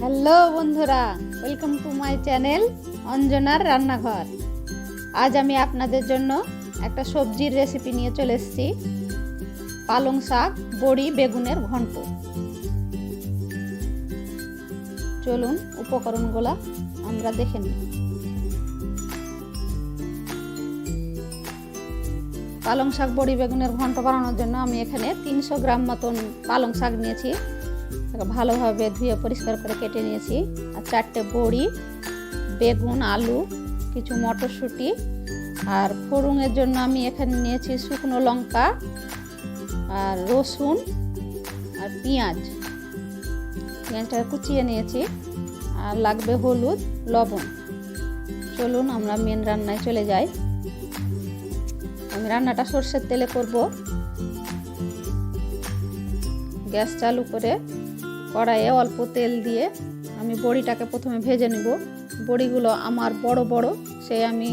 Hello বন্ধুরা welcome to my channel অঞ্জনার রান্নাঘর। আজ আমি আপনাদের জন্য একটা সবজির রেসিপি নিয়ে চলে এসেছি। পালং শাক, বড়ি, বেগুনের ঘন্ট। চলুন উপকরণগুলো আমরা দেখে নিই। পালং শাক, বড়ি, বেগুনের ঘন্ট বানানোর জন্য আমি এখানে তিনশো গ্রাম মতন পালং শাক নিয়েছি। ভালোভাবে ধুয়ে পরিষ্কার করে কেটে নিয়েছি। আর চারটে বড়ি, বেগুন, আলু, কিছু মটরশুঁটি আর ফোড়নের জন্য আমি এখানে নিয়েছি শুকনো লঙ্কা আর রসুন আর পেঁয়াজ। পেঁয়াজটা কুচিয়ে নিয়েছি আর লাগবে হলুদ, লবণ। চলুন আমরা মেন রান্নায় চলে যাই। আমি রান্নাটা সর্ষের তেলে করব। গ্যাস চালু করে কড়াইয়ে অল্প তেল দিয়ে আমি বড়িটাকে প্রথমে ভেজে নিব। বড়িগুলো আমার বড় বড়, সে আমি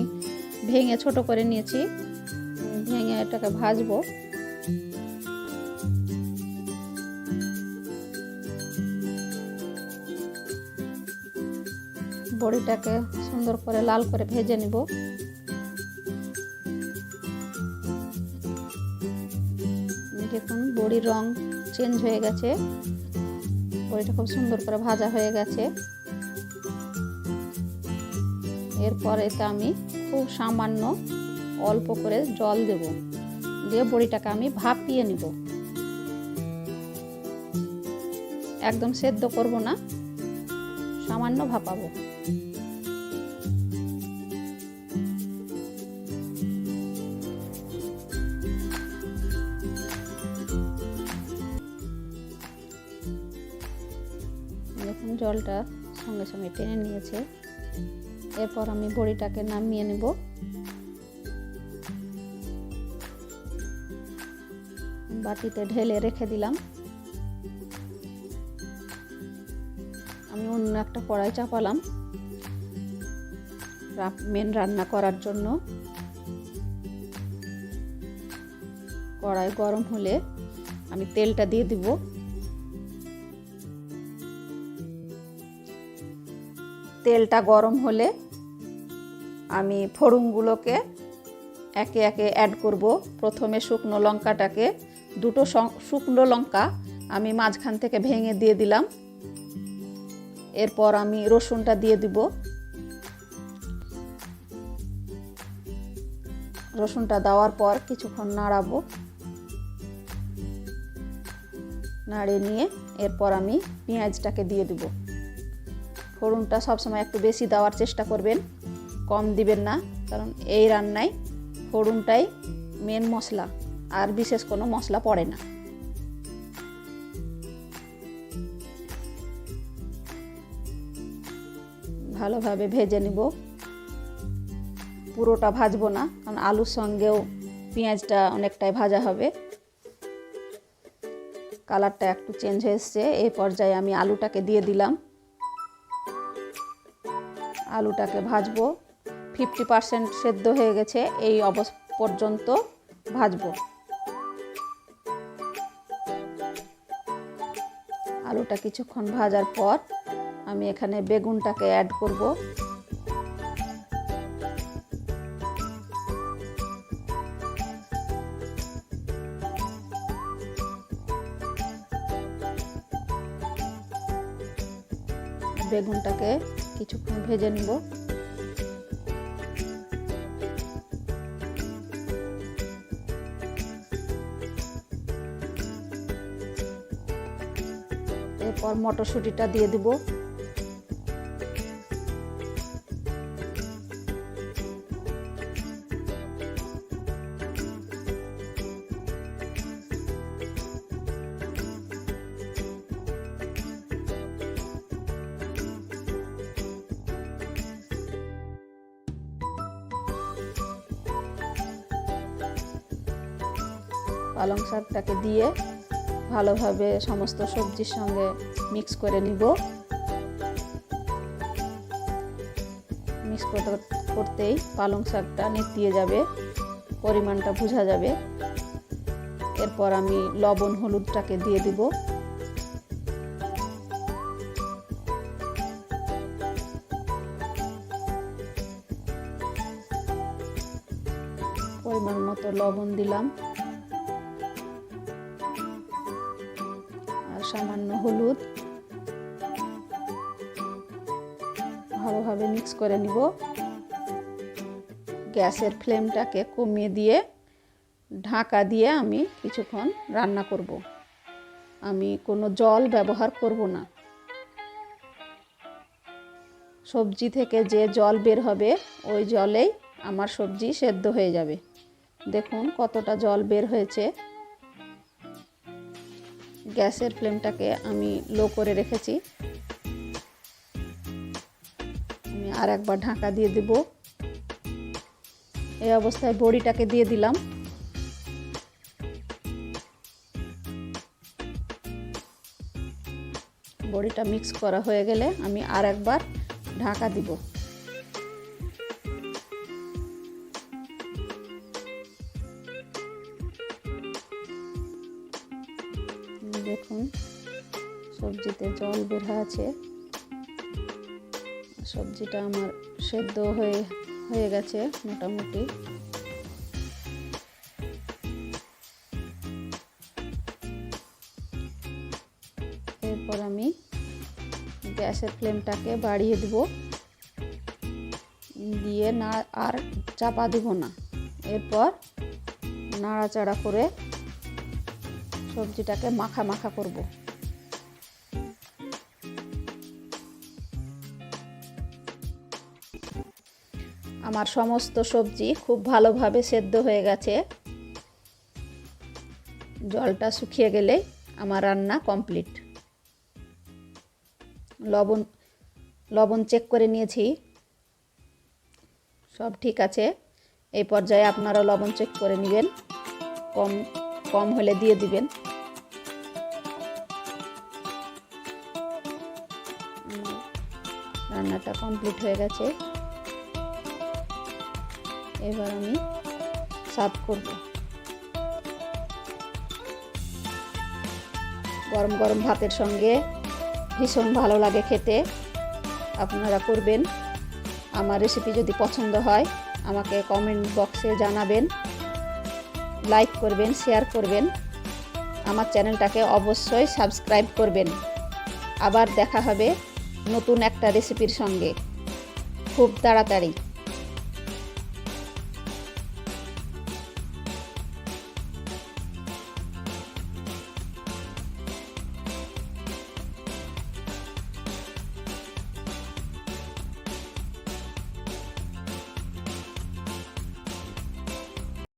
ভেঙে ছোট করে নিয়েছি। ভেঙে এটাকে ভাজবো। বড়িটাকে সুন্দর করে লাল করে ভেজে নিব। দেখুন, বড়ির রং চেঞ্জ হয়ে গেছে। বড়িটা খুব সুন্দর করে ভাজা হয়ে গেছে। এরপর এতে আমি খুব সামান্য অল্প করে জল দেব। দিয়ে বড়িটাকে আমি ভাপিয়ে নিব। একদম সেদ্ধ করব না, সামান্য ভাপাবো। জলটা সঙ্গে সঙ্গে টেনে নিয়েছে। এরপর আমি বড়িটাকে নামিয়ে নেব। বাটিতে ঢেলে রেখে দিলাম। আমি অন্য একটা কড়াই চাপালাম। মেন রান্না করার জন্য। কড়াই গরম হলে আমি তেলটা দিয়ে দিব। তেলটা গরম হলে আমি ফোড়নগুলোকে একে একে অ্যাড করব। প্রথমে শুকনো লঙ্কাটাকে, দুটো শুকনো লঙ্কা আমি মাঝখান থেকে ভেঙে দিয়ে দিলাম। এরপর আমি রসুনটা দিয়ে দিব। রসুনটা দেওয়ার পর কিছুক্ষণ নাড়াবো। নাড়ে নিয়ে এরপর আমি পেঁয়াজটাকে দিয়ে দেবো। ফোড়নটা সবসময় একটু বেশি দেওয়ার চেষ্টা করবেন, কম দিবেন না, কারণ এই রান্নায় ফোড়নটাই মেন মশলা, আর বিশেষ কোনো মশলা পড়ে না। ভালোভাবে ভেজে নিব। পুরোটা ভাজবো না, কারণ আলুর সঙ্গেও পেঁয়াজটা অনেকটাই ভাজা হবে। কালারটা একটু চেঞ্জ হয়ে এসছে এই পর্যায়ে আমি আলুটাকে দিয়ে দিলাম। আলুটাকে ভাজবো। ফিফটি পারসেন্ট সেদ্ধ হয়ে গেছে, এই অবস পর্যন্ত ভাজবো। আলুটা কিছুক্ষণ ভাজার পর আমি এখানে বেগুনটাকে অ্যাড করব। বেগুনটাকে কিছুক্ষণ ভেজে নেব। এরপর মটরশুঁটিটা দিয়ে দেব। পালং শাকটাকে দিয়ে ভালোভাবে সমস্ত সবজির সঙ্গে মিক্স করে নিব। মিক্স করতে, করতেই পালং শাকটা নেতিয়ে যাবে, পরিমাণটা বোঝা যাবে। এরপর আমি লবণ, হলুদটাকে দিয়ে দিব। পরিমাণ মতো লবণ দিলাম। সামান্য হলুদ। ভালোভাবে মিক্স করে নিব। গ্যাসের ফ্লেমটাকে কমিয়ে দিয়ে ঢাকা দিয়ে আমি কিছুক্ষণ রান্না করব। আমি কোনো জল ব্যবহার করব না। সবজি থেকে যে জল বের হবে, ওই জলেই আমার সবজি সেদ্ধ হয়ে যাবে। দেখুন কতটা জল বের হয়েছে। গ্যাসের ফ্লেমটাকে আমি লো করে রেখেছি। আমি আর একবার ঢাকা দিয়ে দেব। এই অবস্থায় বড়িটাকে দিয়ে দিলাম। বড়িটা মিক্স করা হয়ে গেলে আমি আর একবার ঢাকা দিব। দেখুন, সবজিতে জল বের আছে সবজিটা আমার সেদ্ধ হয়ে হয়ে গেছে মোটামুটি। এরপর আমি গ্যাসের ফ্লেমটাকে বাড়িয়ে দেব। দিয়ে না, আর চাপা দেব না। এরপর নাড়াচাড়া করে সবজিটাকে মাখা মাখা করব। আমার সমস্ত সবজি খুব ভালোভাবে সেদ্ধ হয়ে গেছে। জলটা শুকিয়ে গেলে আমার রান্না কমপ্লিট। লবণ লবণ চেক করে নিয়েছি। সব ঠিক আছে। এই পর্যায়ে আপনারা লবণ চেক করে নেবেন। কম কম হলে দিয়ে দিবেন। রান্নাটা কমপ্লিট হয়ে গেছে। এবার আমি সার্ভ করব। গরম গরম ভাতের সঙ্গে ভীষণ ভালো লাগে খেতে। আপনারা করবেন। আমার রেসিপি যদি পছন্দ হয়, আমাকে কমেন্ট বক্সে জানাবেন। লাইক করবেন, শেয়ার করবেন। আমার চ্যানেলটাকে অবশ্যই সাবস্ক্রাইব করবেন। আবার দেখা হবে নতুন একটা রেসিপির সঙ্গে। খুব তাড়াতাড়ি।